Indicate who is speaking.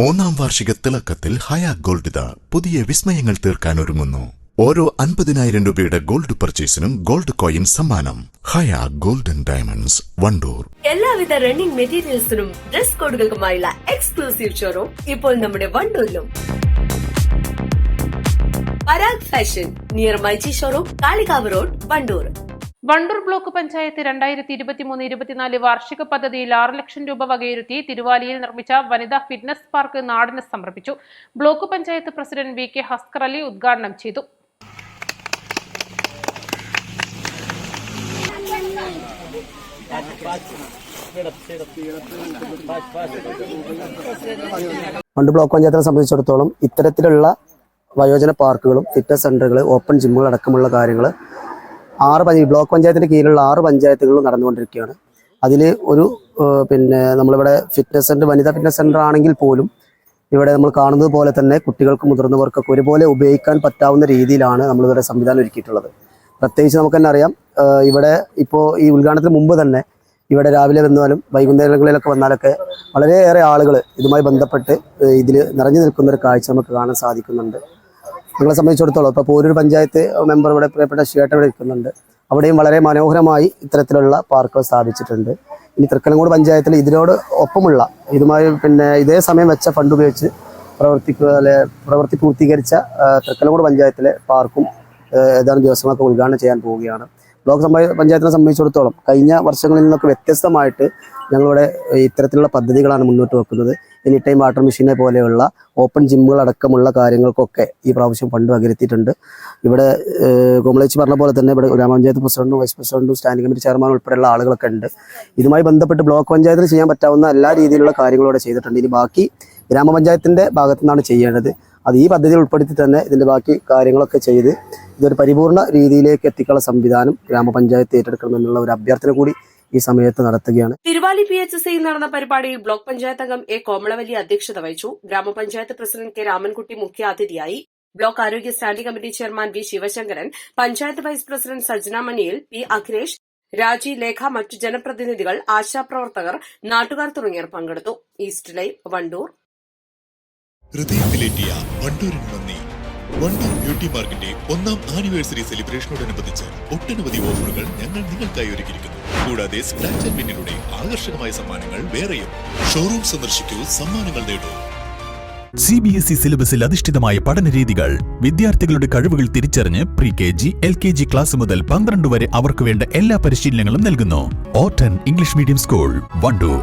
Speaker 1: മൂന്നാം വാർഷിക തിളക്കത്തിൽ ഹയ ഗോൾഡ് പുതിയ വിസ്മയങ്ങൾ തീർക്കാൻ ഒരുങ്ങുന്നു. ഓരോ അൻപതിനായിരം രൂപയുടെ ഗോൾഡ് പർച്ചേസിനും ഗോൾഡ് കോയിൻ സമ്മാനം. Haya golden diamonds Wandoor.
Speaker 2: എല്ലാവിധ റണ്ണിംഗ് മെറ്റീരിയൽസിനും ഡ്രസ് കോഡുകൾക്കുമായുള്ള എക്സ്ക്ലൂസീവ് ഷോറൂം ഇപ്പോൾ നമ്മുടെ വണ്ടൂരിലും. Parag fashion near myG showroom Kalikavu road Wandoor.
Speaker 3: Wandoor block panchayat രണ്ടായിരത്തി ഇരുപത്തി മൂന്ന് ഇരുപത്തിനാല് വാർഷിക പദ്ധതിയിൽ ആറ് ലക്ഷം രൂപ വകയിരുത്തി തിരുവാലിയിൽ നിർമ്മിച്ച വനിതാ ഫിറ്റ്നസ് പാർക്ക് നാടിന് സമർപ്പിച്ചു. Block panchayat president V K Haskar Ali ഉദ്ഘാടനം ചെയ്തു.
Speaker 4: പണ്ട് ബ്ലോക്ക് പഞ്ചായത്തിനെ സംബന്ധിച്ചിടത്തോളം ഇത്തരത്തിലുള്ള വയോജന പാർക്കുകളും ഫിറ്റ്നസ് സെന്ററുകൾ ഓപ്പൺ ജിമ്മുകൾ അടക്കമുള്ള കാര്യങ്ങൾ ആറ് ബ്ലോക്ക് പഞ്ചായത്തിന്റെ കീഴിലുള്ള ആറ് പഞ്ചായത്തുകളും നടന്നുകൊണ്ടിരിക്കുകയാണ്. അതിൽ ഒരു പിന്നെ നമ്മളിവിടെ ഫിറ്റ്നസ് സെന്റർ വനിതാ ഫിറ്റ്നസ് സെന്റർ ആണെങ്കിൽ പോലും ഇവിടെ നമ്മൾ കാണുന്നത് പോലെ തന്നെ കുട്ടികൾക്കും മുതിർന്നവർക്കൊക്കെ ഒരുപോലെ ഉപയോഗിക്കാൻ പറ്റാവുന്ന രീതിയിലാണ് നമ്മളിവിടെ സംവിധാനം ഒരുക്കിയിട്ടുള്ളത്. പ്രത്യേകിച്ച് നമുക്ക് തന്നെ അറിയാം ഇവിടെ ഇപ്പോൾ ഈ ഉദ്ഘാടനത്തിന് മുമ്പ് തന്നെ ഇവിടെ രാവിലെ വന്നാലും വൈകുന്നേരങ്ങളിലൊക്കെ വന്നാലൊക്കെ വളരെയേറെ ആളുകൾ ഇതുമായി ബന്ധപ്പെട്ട് ഇതിൽ നിറഞ്ഞു നിൽക്കുന്ന ഒരു കാഴ്ച നമുക്ക് കാണാൻ സാധിക്കുന്നുണ്ട്. ഞങ്ങളെ സംബന്ധിച്ചിടത്തോളം ഇപ്പോൾ പോരൂർ പഞ്ചായത്ത് മെമ്പർ ഇവിടെ പ്രിയപ്പെട്ട ഷിയേട്ട ഇവിടെ ഇരിക്കുന്നുണ്ട് അവിടെയും വളരെ മനോഹരമായി ഇത്തരത്തിലുള്ള പാർക്കുകൾ സ്ഥാപിച്ചിട്ടുണ്ട്. ഇനി തൃക്കലങ്കോട് പഞ്ചായത്തിൽ ഇതിനോട് ഒപ്പമുള്ള ഇതുമായി പിന്നെ ഇതേ സമയം വെച്ച ഫണ്ട് ഉപയോഗിച്ച് പ്രവർത്തിക്കുക അല്ലെ പ്രവൃത്തി പൂർത്തീകരിച്ച തൃക്കലങ്ങോട് പഞ്ചായത്തിലെ പാർക്കും ഏതാനും ദിവസങ്ങളൊക്കെ ഉദ്ഘാടനം ചെയ്യാൻ പോവുകയാണ്. ബ്ലോക്ക് പഞ്ചായത്തിനെ സംബന്ധിച്ചിടത്തോളം കഴിഞ്ഞ വർഷങ്ങളിൽ നിന്നൊക്കെ വ്യത്യസ്തമായിട്ട് ഞങ്ങളിവിടെ ഇത്തരത്തിലുള്ള പദ്ധതികളാണ് മുന്നോട്ട് വെക്കുന്നത്. എനി ടൈം വാട്ടർ മെഷീനെ പോലെയുള്ള ഓപ്പൺ ജിമ്മുകൾ അടക്കമുള്ള കാര്യങ്ങൾക്കൊക്കെ ഈ പ്രാവശ്യം ഫണ്ട് പകരത്തിയിട്ടുണ്ട്. ഇവിടെ കോമളേച്ചി പറഞ്ഞ പോലെ തന്നെ ഇവിടെ ഗ്രാമപഞ്ചായത്ത് പ്രസിഡന്റും വൈസ് പ്രസിഡന്റും സ്റ്റാൻഡിംഗ് കമ്മിറ്റി ചെയർമാനും ഉൾപ്പെടെയുള്ള ആളുകളൊക്കെ ഉണ്ട്. ഇതുമായി ബന്ധപ്പെട്ട് ബ്ലോക്ക് പഞ്ചായത്തിന് ചെയ്യാൻ പറ്റാവുന്ന എല്ലാ രീതിയിലുള്ള കാര്യങ്ങളും ഇവിടെ ചെയ്തിട്ടുണ്ട്. ഇനി ബാക്കി ഗ്രാമപഞ്ചായത്തിന്റെ ഭാഗത്തു നിന്നാണ് ചെയ്യേണ്ടത്. അത് ഈ പദ്ധതി ഉൾപ്പെടുത്തി തന്നെ ഇതിന്റെ ബാക്കി കാര്യങ്ങളൊക്കെ ചെയ്ത് ഇതൊരു പരിപൂർണ രീതിയിലേക്ക് എത്തിക്കാനുള്ള സംവിധാനം ഗ്രാമപഞ്ചായത്ത് ഏറ്റെടുക്കണമെന്നുള്ള ഒരു അഭ്യർത്ഥന കൂടി ഈ സമയത്ത് നടത്തുകയാണ്.
Speaker 2: തിരുവാലി പി എച്ച് സിയിൽ നടന്ന പരിപാടിയിൽ ബ്ലോക്ക് പഞ്ചായത്ത് അംഗം എ കോമളവല്ലി അധ്യക്ഷത വഹിച്ചു. ഗ്രാമപഞ്ചായത്ത് പ്രസിഡന്റ് കെ രാമൻകുട്ടി മുഖ്യാതിഥിയായി. ബ്ലോക്ക് ആരോഗ്യ standing committee chairman V Sivasankaran panchayat vice president Sajna Maniyil P Akhilesh രാജി ലേഖ മറ്റു ജനപ്രതിനിധികൾ ആശാപ്രവർത്തകർ നാട്ടുകാർ തുടങ്ങിയവർ പങ്കെടുത്തു. East live Wandoor.
Speaker 5: ഹൃദയത്തിലേറ്റിയ വണ്ടൂരിന് നന്ദി. വണ്ടൂർ ബ്യൂട്ടി പാർക്കിന്റെ ഒന്നാം ആനിവേഴ്സറി സെലിബ്രേഷനോടനുബന്ധിച്ച് ഒട്ടനവധി ഓഫറുകൾ ഞങ്ങൾ നിങ്ങൾക്കായി ഒരുക്കിയിരിക്കുന്നു. കൂടാതെ സ്ക്രാച്ച് ആൻഡ് വിന്നിലൂടെ ആകർഷകമായ സമ്മാനങ്ങൾ വേറെയും. ഷോറൂം സന്ദർശിക്കൂ സമ്മാനങ്ങൾ നേടൂ.
Speaker 6: സി ബി എസ് ഇ സിലബസിൽ അധിഷ്ഠിതമായ പഠന രീതികൾ വിദ്യാർത്ഥികളുടെ കഴിവുകൾ തിരിച്ചറിഞ്ഞ് pre K G L K G class മുതൽ പന്ത്രണ്ട് വരെ അവർക്ക് വേണ്ട എല്ലാ പരിശീലനങ്ങളും നൽകുന്നു. ഓട്ടൻ ഇംഗ്ലീഷ് മീഡിയം സ്കൂൾ വണ്ടൂർ.